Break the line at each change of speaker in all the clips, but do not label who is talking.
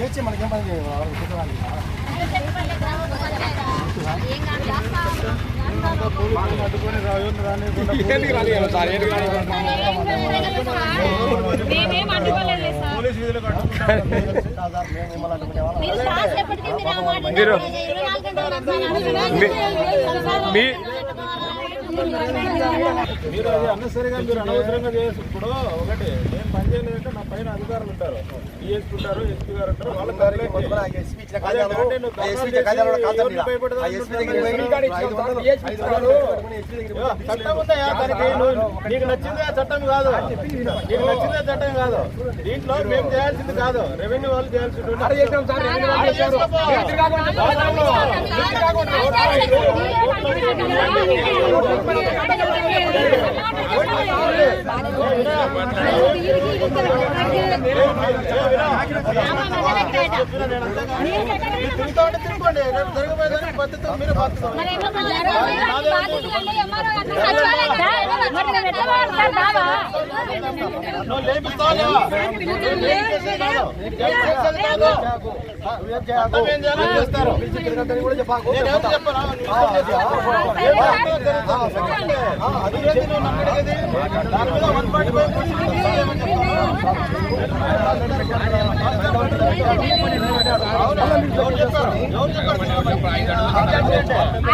ఇచ్చి మనకేం పని అడ్డుకునే వాళ్ళం.
మీరు మీరు
అది అన్నసరిగా మీరు అనవసరంగా చేసి ఇప్పుడు ఒకటి నేను పని చేయలేదంటే నా పైన అధికారులు ఉంటారు. డిఎస్పీ ఉంటారు ఎస్పీ గారు ఉంటారు వాళ్ళ చట్టం ఉందా దానికి? నువ్వు- నీకు నచ్చిందే చట్టం కాదు. నీకు నచ్చిందే చట్టం కాదు. దీంట్లో మేము చేయాల్సింది కాదు. రెవెన్యూ వాళ్ళు చేయాల్సింది తిరుగుకోండి రేపు జరగబోయేదానికి పద్ధతి మీరు బాధ్యత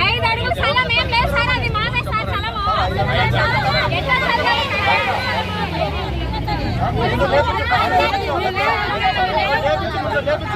ఐదు అడుగుల స్థలం ఏం లేదు సార్ అది మాదే సార్ స్థలము ఎట్లా
అరవై తిరిగి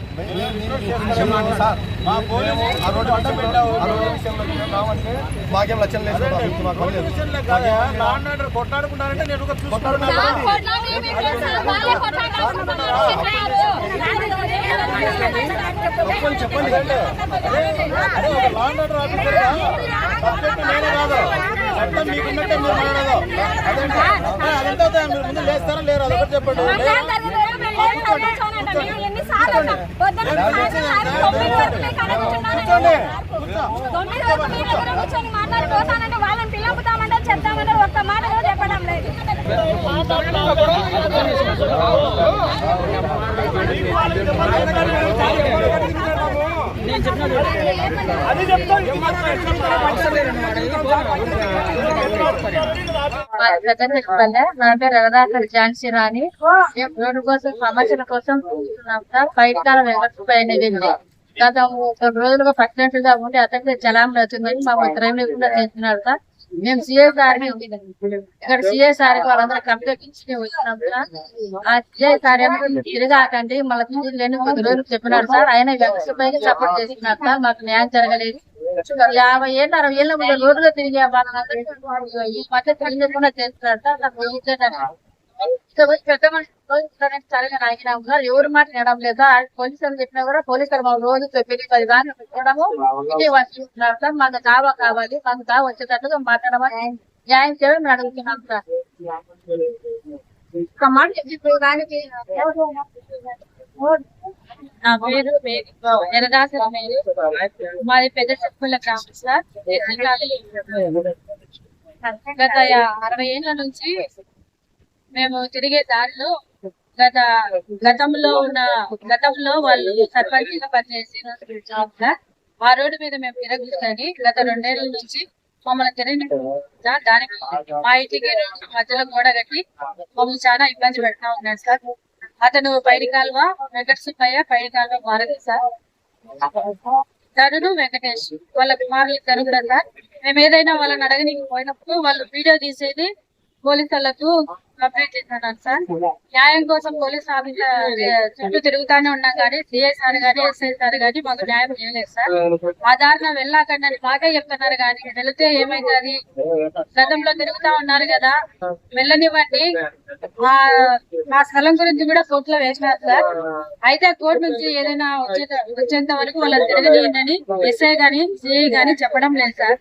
మా పోలీసు ఆ రోడ్డు అడ్డం పెట్టావు.
ఆ రోజు విషయంలో మేము మాకేం లక్ష్యం లేదు మాకు లేదు.
కొట్లాడుకుంటారంటే నేను ఒక చూసుకుంటున్నాను
తప్పని
అదే ఒక ఆర్డర్ సబ్జెక్ట్ కాదు చట్టం మీకున్నట్టే మీరు మాట్లాడదు అదంటే అదే అదంతా మీరు ముందు లేస్తారా లేరు అదొకటి చెప్పండి
వాళ్ళని పిల్లపుతామంటే చెప్తామంటే ఒక్క మాట కూడా చెప్పడం లేదు.
చెప్పండి నా పేరు రవదాకర్ ఝాన్సీ రాణి మేము రోడ్డు కోసం సమస్యల కోసం చూస్తున్నాం సార్ పైకాల వ్యవస్థ గత కొన్ని రోజులుగా పట్టినట్లుగా ఉండి అతనికి చలామణి అవుతుందని మా ఉత్తరం లేకుండా చేస్తున్నారు సార్ మేము సిఏ సార్ని ఇక్కడ సిఏ సార్ వాళ్ళందరూ కంప్లైంట్ ఇచ్చి వచ్చినాం సార్ ఆ సిఏ సార్ ఏమో తిరగాకండి మళ్ళీ లేని కొద్ది రోజులు చెప్పినారు సార్ ఆయన వెంకటపైకి సపోర్ట్ చేస్తున్నారు సార్ మాకు న్యాయం జరగలేదు. యాభై ఏళ్ళు అరవై ఏళ్ళ ముందు రోడ్డులో తిరిగే వాళ్ళందరికీ ఈ మధ్య తెలియకుండా చేస్తున్నారు సార్ నాకు ఇచ్చేటట్టు. ఇంకా పోయి పెద్ద మనిషి రోజు ఇట్లనే సరిగా నాయకుడు సార్ ఎవరు మాట వినడం లేదు ఆ పోలీసులు చెప్పినా కూడా పోలీసులు మాకు రోజు చెప్పి పది కానీ పెట్టడము ఇంటి వచ్చిస్తున్నారు సార్ మాకు కావా కావాలి మాకు కావ వచ్చేటట్టుగా మాట్లాడమని న్యాయం చేయడం మేము అడుగుతున్నాం సార్ ఒక మాట చెప్పి దానికి నా పేరు ఎరదాసర ఎరగాసల మేరీ మాది పెద్ద చెప్పుల గ్రామం సార్. గత అరవై ఏళ్ళ నుంచి మేము తిరిగే దారిలో గత గతంలో ఉన్న గతంలో వాళ్ళు సర్పంచ్గా పనిచేసి ఆ రోడ్డు మీద మేము తిరగలుగుతాని గత రెండేళ్ళ నుంచి మమ్మల్ని తిరిగి దానికి మా ఇంటికి మధ్యలో గోడ కట్టి మమ్మల్ని చాలా ఇబ్బంది పెడతా ఉన్నాడు సార్. అతను పైడి కాలువ వెంకట సుబ్బయ్య పైడి భారతి సార్. తరుణు వెంకటేష్ వాళ్ళ కుమారులు ఇద్దరు కూడా సార్ మేము ఏదైనా వాళ్ళని అడగనికి పోయినప్పుడు వాళ్ళు వీడియో తీసేది పోలీసు వాళ్ళకు కంప్లైంట్ చేశాను సార్. న్యాయం కోసం పోలీస్ ఆఫీసర్ చుట్టూ తిరుగుతానే ఉన్నాం కానీ సిఐ సార్ గానీ ఎస్ఐ సార్ గానీ మాకు న్యాయం చేయలేదు సార్. ఆ దారిన వెళ్ళాకండి అని బాగా చెప్తున్నారు కానీ వెళితే ఏమైతుంది? గతంలో తిరుగుతా ఉన్నారు కదా. వెళ్ళనివ్వండి. మా మా స్థలం గురించి కూడా కోర్టులో వేసినారు సార్. అయితే కోర్టు నుంచి ఏదైనా వచ్చే వచ్చేంత వరకు వాళ్ళని తిరగనియండి ఎస్ఐ గానీ సిఐ గానీ చెప్పడం లేదు సార్.